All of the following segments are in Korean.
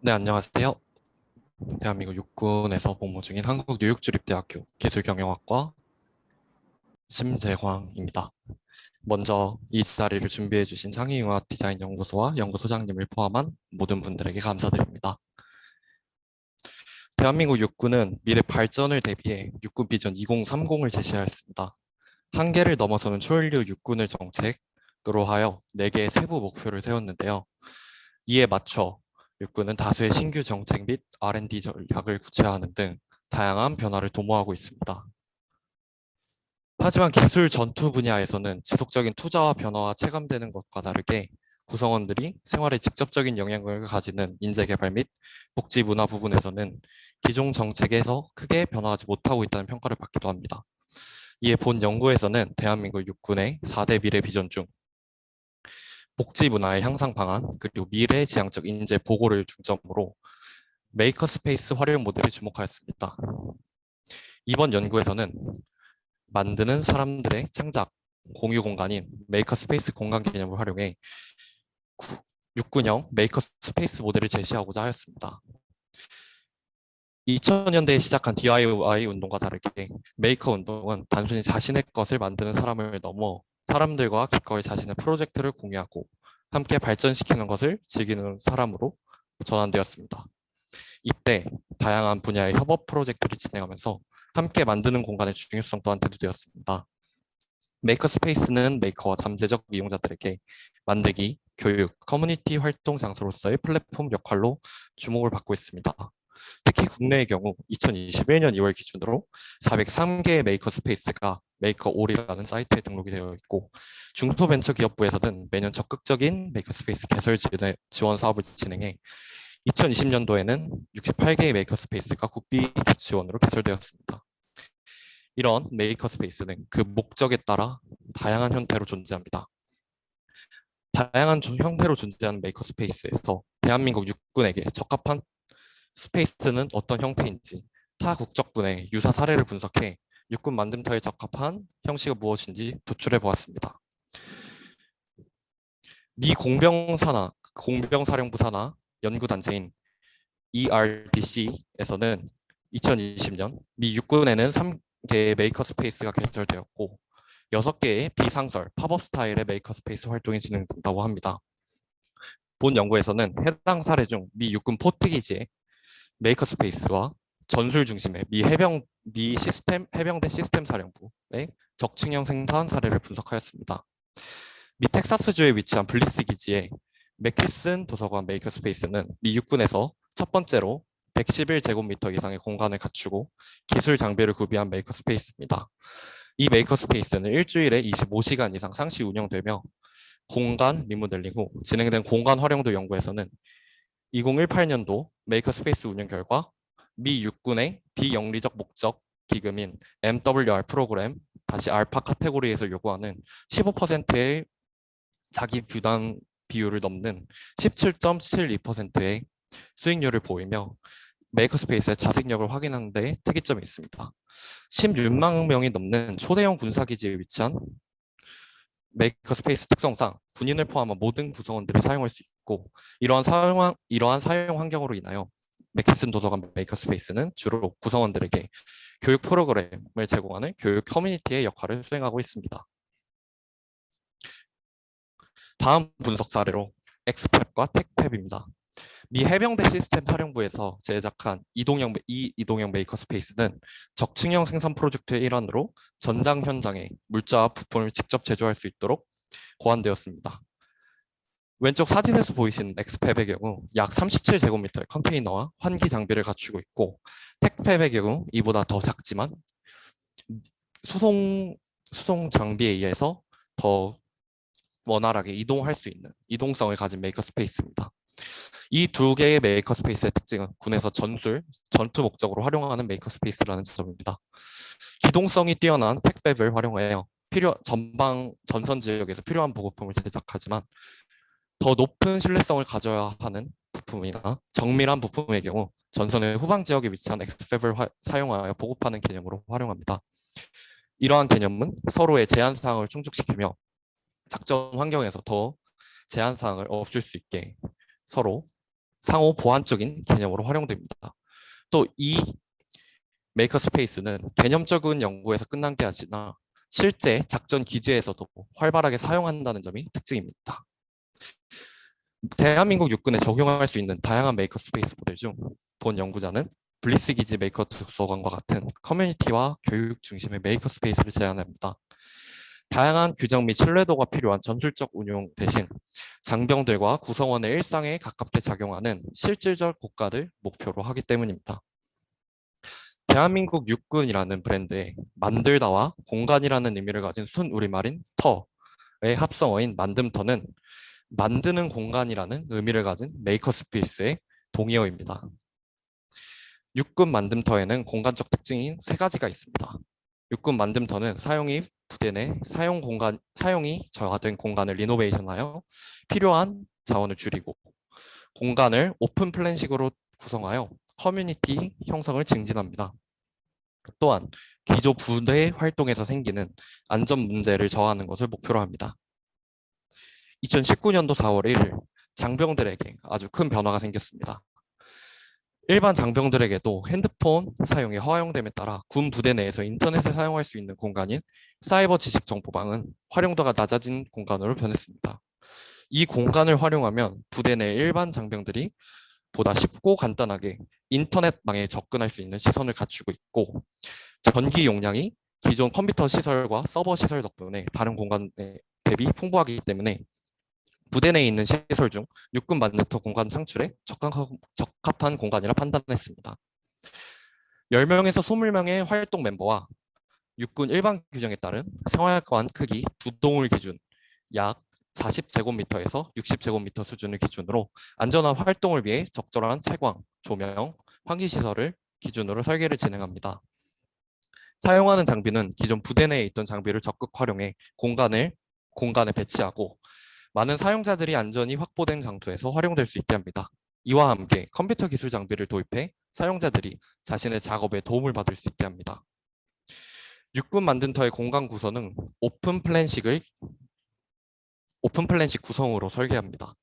네, 안녕하세요. 대한민국 육군에서 복무 중인 한국 뉴욕주립대학교 기술경영학과 심재광입니다. 먼저 이 자리를 준비해 주신 창의융합 디자인 연구소와 연구소장님을 포함한 모든 분들에게 감사드립니다. 대한민국 육군은 미래 발전을 대비해 육군 비전 2030을 제시하였습니다. 한계를 넘어서는 초연료 육군을 정책으로 하여 4개의 세부 목표를 세웠는데요. 이에 맞춰 육군은 다수의 신규 정책 및 R&D 전략을 구체화하는 등 다양한 변화를 도모하고 있습니다. 하지만 기술 전투 분야에서는 지속적인 투자와 변화가 체감되는 것과 다르게 구성원들이 생활에 직접적인 영향을 가지는 인재 개발 및 복지 문화 부분에서는 기존 정책에서 크게 변화하지 못하고 있다는 평가를 받기도 합니다. 이에 본 연구에서는 대한민국 육군의 4대 미래 비전 중 복지 문화의 향상 방안 그리고 미래 지향적 인재 보고를 중점으로 메이커 스페이스 활용 모델에 주목하였습니다. 이번 연구에서는 만드는 사람들의 창작 공유 공간인 메이커 스페이스 공간 개념을 활용해 육군형 메이커 스페이스 모델을 제시하고자 하였습니다. 2000년대에 시작한 DIY 운동과 다르게 메이커 운동은 단순히 자신의 것을 만드는 사람을 넘어 사람들과 기꺼이 자신의 프로젝트를 공유하고 함께 발전시키는 것을 즐기는 사람으로 전환되었습니다. 이때 다양한 분야의 협업 프로젝트를 진행하면서 함께 만드는 공간의 중요성 또한 대두되었습니다. 메이커 스페이스는 메이커와 잠재적 이용자들에게 만들기, 교육, 커뮤니티 활동 장소로서의 플랫폼 역할로 주목을 받고 있습니다. 특히 국내의 경우 2021년 2월 기준으로 403개의 메이커 스페이스가 메이커 올이라는 사이트에 등록이 되어 있고 중소벤처기업부에서는 매년 적극적인 메이커 스페이스 개설 지원 사업을 진행해 2020년도에는 68개의 메이커 스페이스가 국비 지원으로 개설되었습니다. 이런 메이커 스페이스는 그 목적에 따라 다양한 형태로 존재합니다. 다양한 형태로 존재하는 메이커 스페이스에서 대한민국 육군에게 적합한 스페이스는 어떤 형태인지 타 국적군의 유사 사례를 분석해 육군 만듦터에 적합한 형식은 무엇인지 도출해 보았습니다. 미 공병사나 공병사령부 산하 연구단체인 ERDC에서는 2020년 미 육군에는 3개의 메이커 스페이스가 개설되었고 6개의 비상설 팝업 스타일의 메이커 스페이스 활동이 진행된다고 합니다. 본 연구에서는 해당 사례 중 미 육군 포트기지의 메이커 스페이스와 전술 중심의 미 해병 미 시스템 해병대 시스템 사령부의 적층형 생산 사례를 분석하였습니다. 미 텍사스주에 위치한 블리스 기지의 맥키슨 도서관 메이커 스페이스는 미 육군에서 첫 번째로 111제곱미터 이상의 공간을 갖추고 기술 장비를 구비한 메이커 스페이스입니다. 이 메이커 스페이스는 일주일에 25시간 이상 상시 운영되며 공간 리모델링 후 진행된 공간 활용도 연구에서는 2018년도 메이커 스페이스 운영 결과 미 육군의 비영리적 목적 기금인 MWR 프로그램 다시 알파 카테고리에서 요구하는 15%의 자기 부담 비율을 넘는 17.72%의 수익률을 보이며 메이커스페이스의 자생력을 확인하는 데 특이점이 있습니다. 16만 명이 넘는 초대형 군사기지에 위치한 메이커스페이스 특성상 군인을 포함한 모든 구성원들이 사용할 수 있고 이러한 사용, 이러한 사용 환경으로 인하여 맥키슨 도서관 메이커스페이스는 주로 구성원들에게 교육 프로그램을 제공하는 교육 커뮤니티의 역할을 수행하고 있습니다. 다음 분석 사례로 엑스팹과 텍팹입니다. 미 해병대 시스템 사령부에서 제작한 이동형, 이 이동형 메이커스페이스는 적층형 생산 프로젝트의 일환으로 전장 현장에 물자와 부품을 직접 제조할 수 있도록 고안되었습니다. 왼쪽 사진에서 보이시는 엑스팹의 경우 약 37제곱미터의 컨테이너와 환기 장비를 갖추고 있고 텍팹의 경우 이보다 더 작지만 수송 수송 장비에 의해서 더 원활하게 이동할 수 있는 이동성을 가진 메이커 스페이스입니다. 이 두 개의 메이커 스페이스의 특징은 군에서 전술, 전투 목적으로 활용하는 메이커 스페이스라는 점입니다. 기동성이 뛰어난 텍팹을 활용하여 필요 전방 전선 지역에서 필요한 보급품을 제작하지만 더 높은 신뢰성을 가져야 하는 부품이나 정밀한 부품의 경우 전선의 후방 지역에 위치한 엑스팹을 사용하여 보급하는 개념으로 활용합니다. 이러한 개념은 서로의 제한 사항을 충족시키며 작전 환경에서 더 제한 사항을 없앨 수 있게 서로 상호 보완적인 개념으로 활용됩니다. 또 이 메이커 스페이스는 개념적인 연구에서 끝난 게 아니라 실제 작전 기지에서도 활발하게 사용한다는 점이 특징입니다. 대한민국 육군에 적용할 수 있는 다양한 메이커 스페이스 모델 중 본 연구자는 블리스 기지 메이커 도서관과 같은 커뮤니티와 교육 중심의 메이커 스페이스를 제안합니다. 다양한 규정 및 신뢰도가 필요한 전술적 운용 대신 장병들과 구성원의 일상에 가깝게 작용하는 실질적 국가를 목표로 하기 때문입니다. 대한민국 육군이라는 브랜드의 만들다와 공간이라는 의미를 가진 순 우리말인 터의 합성어인 만듦터는 만드는 공간이라는 의미를 가진 메이커 스페이스의 동의어입니다. 육군 만듦터에는 공간적 특징인 세 가지가 있습니다. 육군 만듦터는 사용이 부대 내 사용 공간 사용이 저하된 공간을 리노베이션하여 필요한 자원을 줄이고 공간을 오픈 플랜식으로 구성하여 커뮤니티 형성을 증진합니다. 또한 기조 부대 활동에서 생기는 안전 문제를 저하는 것을 목표로 합니다. 2019년도 4월 1일 장병들에게 아주 큰 변화가 생겼습니다. 일반 장병들에게도 핸드폰 사용이 허용됨에 따라 군 부대 내에서 인터넷을 사용할 수 있는 공간인 사이버 지식 정보방은 활용도가 낮아진 공간으로 변했습니다. 이 공간을 활용하면 부대 내 일반 장병들이 보다 쉽고 간단하게 인터넷망에 접근할 수 있는 시선을 갖추고 있고 전기 용량이 기존 컴퓨터 시설과 서버 시설 덕분에 다른 공간에 대비 풍부하기 때문에 부대 내에 있는 시설 중 육군 만렙터 공간 창출에 적합 한 공간이라 판단했습니다. 10명에서 20명의 활동 멤버와 육군 일반 규정에 따른 생활관 크기 두 동을 기준 약 40제곱미터에서 60제곱미터 수준을 기준으로 안전한 활동을 위해 적절한 채광, 조명, 환기시설을 기준으로 설계를 진행합니다. 사용하는 장비는 기존 부대 내에 있던 장비를 적극 활용해 공간을 공간에 배치하고 많은 사용자들이 안전이 확보된 장소에서 활용될 수 있게 합니다. 이와 함께 컴퓨터 기술 장비를 도입해 사용자들이 자신의 작업에 도움을 받을 수 있게 합니다. 육군 만든터의 공간 구성은 오픈 플랜식을 오픈 플랜식 구성으로 설계합니다.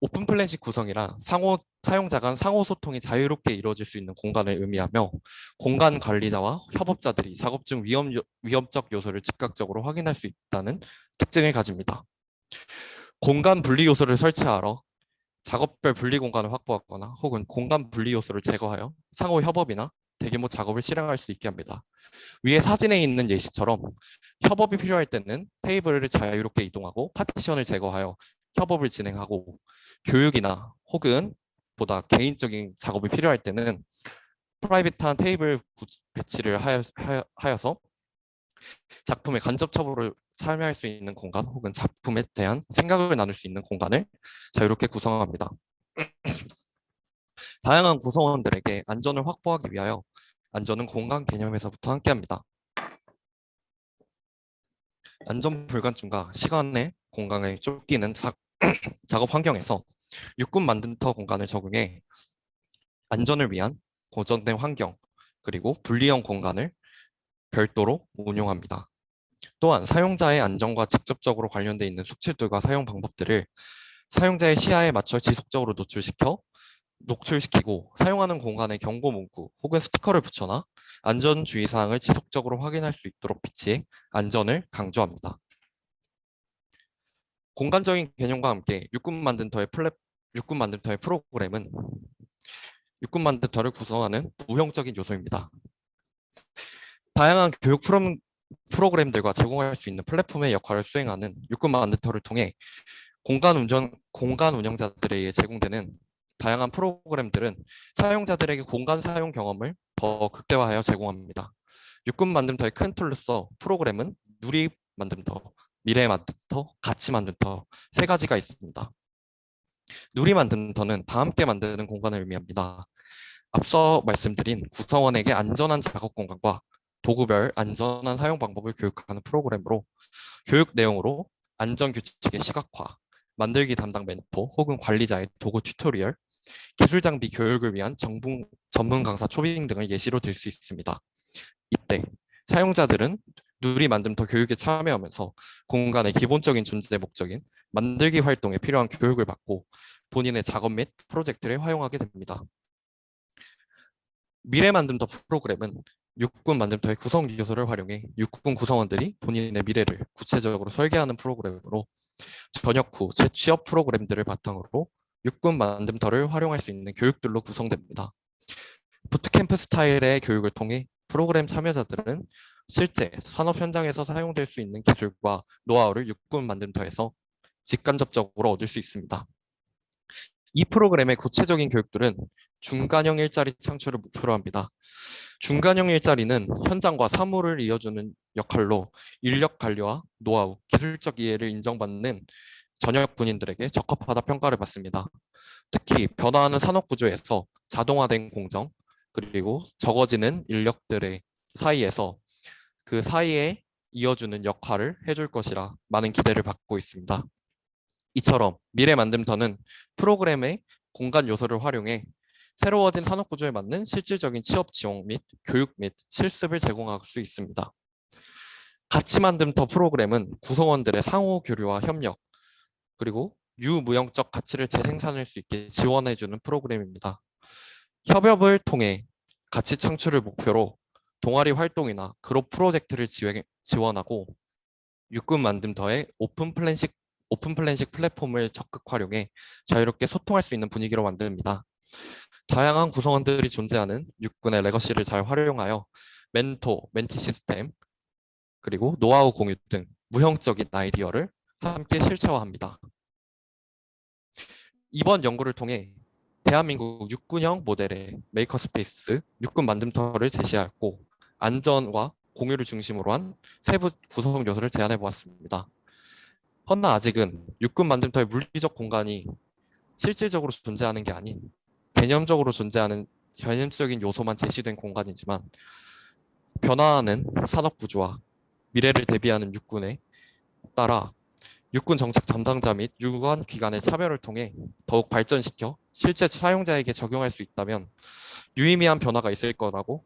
오픈 플랜식 구성이란 상호 사용자 간 상호 소통이 자유롭게 이루어질 수 있는 공간을 의미하며 공간 관리자와 협업자들이 작업 중 위험 위험적 요소를 즉각적으로 확인할 수 있다는 특징을 가집니다. 공간 분리 요소를 설치하러 작업별 분리 공간을 확보하거나 혹은 공간 분리 요소를 제거하여 상호 협업이나 대규모 작업을 실행할 수 있게 합니다. 위에 사진에 있는 예시처럼 협업이 필요할 때는 테이블을 자유롭게 이동하고 파티션을 제거하여 협업을 진행하고 교육이나 혹은 보다 개인적인 작업이 필요할 때는 프라이빗한 테이블 배치를 하여, 하여서 작품의 간접 첩보를 참여할 수 있는 공간 혹은 작품에 대한 생각을 나눌 수 있는 공간을 자유롭게 구성합니다. 다양한 구성원들에게 안전을 확보하기 위하여 안전은 공간 개념에서부터 함께합니다. 안전 불감증과 시간의 공간에 쫓기는 사, 작업 환경에서 육군 만든터 공간을 적용해 안전을 위한 고정된 환경 그리고 분리형 공간을 별도로 운용합니다. 또한 사용자의 안전과 직접적으로 관련되어 있는 숙질들과 사용 방법들을 사용자의 시야에 맞춰 지속적으로 노출시켜 노출시키고 사용하는 공간에 경고 문구 혹은 스티커를 붙여놔 안전 주의사항을 지속적으로 확인할 수 있도록 비치해 안전을 강조합니다. 공간적인 개념과 함께 육군 만든터의 플랫 육군 만든터의 프로그램은 육군 만든터를 구성하는 무형적인 요소입니다. 다양한 교육 프로, 프로그램들과 제공할 수 있는 플랫폼의 역할을 수행하는 육군 만든터를 통해 공간 운전 공간 운영자들에 의해 제공되는 다양한 프로그램들은 사용자들에게 공간 사용 경험을 더 극대화하여 제공합니다. 육군 만듦터의 큰 툴로서 프로그램은 누리 만듦터, 미래 만듦터, 가치 만듦터 세 가지가 있습니다. 누리 만듦터는 다 함께 만드는 공간을 의미합니다. 앞서 말씀드린 구성원에게 안전한 작업 공간과 도구별 안전한 사용 방법을 교육하는 프로그램으로 교육 내용으로 안전 규칙의 시각화, 만들기 담당 멘토 혹은 관리자의 도구 튜토리얼, 기술 장비 교육을 위한 정부, 전문 강사 초빙 등을 예시로 들 수 있습니다. 이때 사용자들은 누리 만듦터 교육에 참여하면서 공간의 기본적인 존재 목적인 만들기 활동에 필요한 교육을 받고 본인의 작업 및 프로젝트를 활용하게 됩니다. 미래 만듦터 프로그램은 육군 만듦터의 구성 요소를 활용해 육군 구성원들이 본인의 미래를 구체적으로 설계하는 프로그램으로 전역 후 재취업 프로그램들을 바탕으로 육군 만듦터를 활용할 수 있는 교육들로 구성됩니다. 부트캠프 스타일의 교육을 통해 프로그램 참여자들은 실제 산업 현장에서 사용될 수 있는 기술과 노하우를 육군 만듦터에서 직간접적으로 얻을 수 있습니다. 이 프로그램의 구체적인 교육들은 중간형 일자리 창출을 목표로 합니다. 중간형 일자리는 현장과 사무를 이어주는 역할로 인력 관리와 노하우, 기술적 이해를 인정받는 전역 군인들에게 적합하다 평가를 받습니다. 특히 변화하는 산업 구조에서 자동화된 공정, 그리고 적어지는 인력들의 사이에서 그 사이에 이어주는 역할을 해줄 것이라 많은 기대를 받고 있습니다. 이처럼 미래 만듦터는 프로그램의 공간 요소를 활용해 새로워진 산업 구조에 맞는 실질적인 취업 지원 및 교육 및 실습을 제공할 수 있습니다. 가치 만듦터 프로그램은 구성원들의 상호 교류와 협력 그리고 유무형적 가치를 재생산할 수 있게 지원해주는 프로그램입니다. 협업을 통해 가치 창출을 목표로 동아리 활동이나 그룹 프로젝트를 지원- 지원하고 육군 만듦터의 오픈 플랜식 오픈 플랜식 플랫폼을 적극 활용해 자유롭게 소통할 수 있는 분위기로 만듭니다. 다양한 구성원들이 존재하는 육군의 레거시를 잘 활용하여 멘토, 멘티 시스템, 그리고 노하우 공유 등 무형적인 아이디어를 함께 실체화합니다. 이번 연구를 통해 대한민국 육군형 모델의 메이커 스페이스 육군 만듦터를 제시하였고 안전과 공유를 중심으로 한 세부 구성 요소를 제안해 보았습니다. 허나 아직은 육군 만듦터의 물리적 공간이 실질적으로 존재하는 게 아닌 개념적으로 존재하는 개념적인 요소만 제시된 공간이지만 변화하는 산업 구조와 미래를 대비하는 육군에 따라 육군 정책 담당자 및 유관 기관의 참여를 통해 더욱 발전시켜 실제 사용자에게 적용할 수 있다면 유의미한 변화가 있을 거라고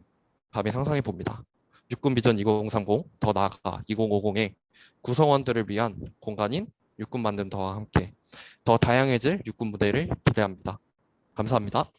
감히 상상해 봅니다. 육군 비전 2030, 더 나아가 2050의 구성원들을 위한 공간인 육군 만듦터와 함께 더 다양해질 육군 무대를 기대합니다. 감사합니다.